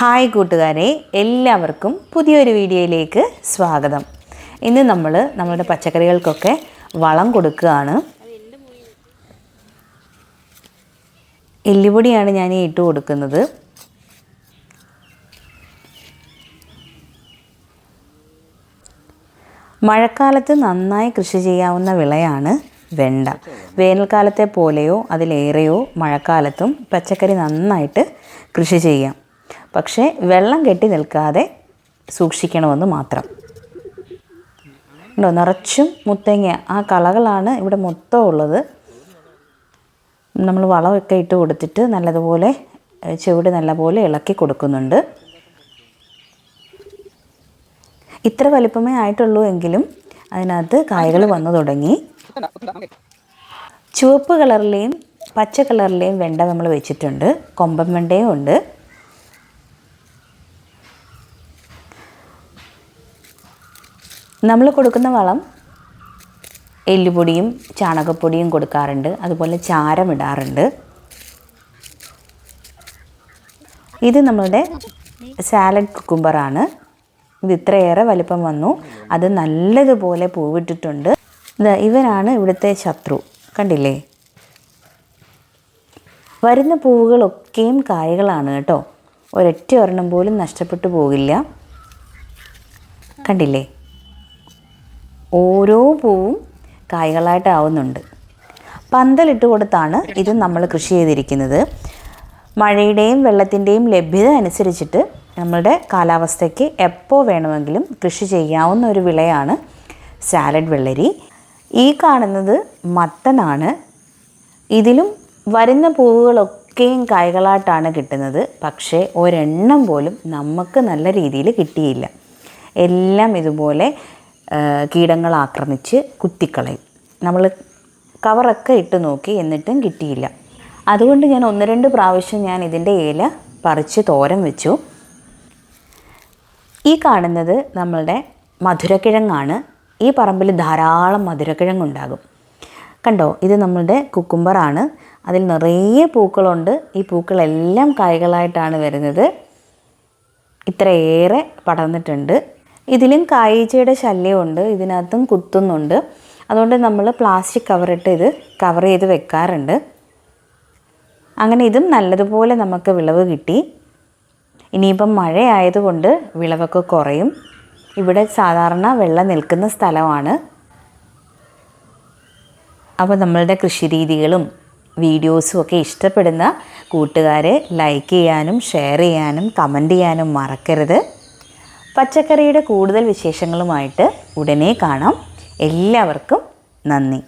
Hi കൂട്ടുകാരെ എല്ലാവർക്കും പുതിയൊരു വീഡിയോയിലേക്ക് സ്വാഗതം. ഇന്ന് നമ്മൾ നമ്മുടെ പച്ചക്കറികൾക്കൊക്കെ വളം കൊടുക്കുകയാണ്. എല്ലുപൊടിയാണ് ഞാൻ ഇട്ട് കൊടുക്കുന്നത്. മഴക്കാലത്ത് നന്നായി കൃഷി ചെയ്യാവുന്ന വിളയാണ് വെണ്ട. വേനൽക്കാലത്തെ പോലെയോ അതിലേറെയോ മഴക്കാലത്തും പച്ചക്കറി നന്നായിട്ട് കൃഷി ചെയ്യാം. പക്ഷേ വെള്ളം കെട്ടി നിൽക്കാതെ സൂക്ഷിക്കണമെന്ന് മാത്രം. ഉണ്ടോ നിറച്ചും മുത്തങ്ങ. ആ കളകളാണ് ഇവിടെ മൊത്തം ഉള്ളത്. നമ്മൾ വളമൊക്കെ ഇട്ട് കൊടുത്തിട്ട് നല്ലതുപോലെ ചുവട് നല്ലപോലെ ഇളക്കി കൊടുക്കുന്നുണ്ട്. ഇത്ര വലിപ്പമേ ആയിട്ടുള്ളൂ എങ്കിലും അതിനകത്ത് കായകൾ വന്നു തുടങ്ങി. ചുവപ്പ് കളറിലെയും പച്ച കളറിലെയും വെണ്ട നമ്മൾ വെച്ചിട്ടുണ്ട്. കൊമ്പൻ വെണ്ടയും ഉണ്ട്. നമ്മൾ കൊടുക്കുന്ന വളം എല്ലുപൊടിയും ചാണകപ്പൊടിയും കൊടുക്കാറുണ്ട്. അതുപോലെ ചാരം ഇടാറുണ്ട്. ഇത് നമ്മളുടെ സാലഡ് കുക്കുംബറാണ്. ഇത് ഇത്രയേറെ വലിപ്പം വന്നു. അത് നല്ലതുപോലെ പൂവിട്ടിട്ടുണ്ട്. ഇവനാണ് ഇവിടുത്തെ ശത്രു. കണ്ടില്ലേ? വരുന്ന പൂവുകളൊക്കെയും കായകളാണ് കേട്ടോ. ഒരൊറ്റ ഒരെണ്ണം പോലും നഷ്ടപ്പെട്ടു പോകില്ല. കണ്ടില്ലേ? ഓരോ പൂവും കായ്കളായിട്ടാവുന്നുണ്ട് പന്തലിട്ട് കൊടുത്താണ് ഇത് നമ്മൾ കൃഷി ചെയ്തിരിക്കുന്നത്. മഴയുടെയും വെള്ളത്തിന്റെയും ലഭ്യത അനുസരിച്ചിട്ട് നമ്മളുടെ കാലാവസ്ഥയ്ക്ക് എപ്പോൾ വേണമെങ്കിലും കൃഷി ചെയ്യാവുന്ന ഒരു വിളയാണ് സാലഡ് വെള്ളരി. ഈ കാണുന്നത് മത്തനാണ്. ഇതിലും വരുന്ന പൂവുകളൊക്കെയും കായ്കളായിട്ടാണ് കിട്ടുന്നത്. പക്ഷേ ഒരെണ്ണം പോലും നമുക്ക് നല്ല രീതിയിൽ കിട്ടിയില്ല. എല്ലാം ഇതുപോലെ കീടങ്ങൾ ആക്രമിച്ച് കുത്തിക്കളയും. നമ്മൾ കവറൊക്കെ ഇട്ട് നോക്കി എന്നിട്ടും കിട്ടിയില്ല. അതുകൊണ്ട് ഞാൻ ഒന്ന് രണ്ട് പ്രാവശ്യം ഞാൻ ഇതിന്റെ ഇല പറിച്ച് തോരൻ വെച്ചു. ഈ കാണുന്നത് നമ്മളുടെ മധുരക്കിഴങ്ങാണ്. ഈ പറമ്പിൽ ധാരാളം മധുരക്കിഴങ്ങുണ്ടാകും. കണ്ടോ? ഇത് നമ്മളുടെ കുക്കുംബറാണ്. അതിൽ നിറയെ പൂക്കളുണ്ട്. ഈ പൂക്കളെല്ലാം കായ്കളായിട്ടാണ് വരുന്നത്. ഇത്രയേറെ പടർന്നിട്ടുണ്ട്. ഇതിലും കായീച്ചയുടെ ശല്യമുണ്ട് ഇതിനകത്തും കുത്തുന്നുണ്ട്. അതുകൊണ്ട് നമ്മൾ പ്ലാസ്റ്റിക് കവറിട്ട് ഇത് കവർ ചെയ്ത് വെക്കാറുണ്ട്. അങ്ങനെ ഇതും നല്ലതുപോലെ നമുക്ക് വിളവ് കിട്ടി. ഇനിയിപ്പം മഴയായതുകൊണ്ട് വിളവൊക്കെ കുറയും. ഇവിടെ സാധാരണ വെള്ളം നിൽക്കുന്ന സ്ഥലമാണ്. അപ്പോൾ നമ്മളുടെ കൃഷിരീതികളും വീഡിയോസും ഒക്കെ ഇഷ്ടപ്പെടുന്ന കൂട്ടുകാരെ ലൈക്ക് ചെയ്യാനും ഷെയർ ചെയ്യാനും കമന്റ് ചെയ്യാനും മറക്കരുത്. പച്ചക്കറിയുടെ കൂടുതൽ വിശേഷങ്ങളുമായിട്ട് ഉടനെ കാണാം. എല്ലാവർക്കും നന്ദി.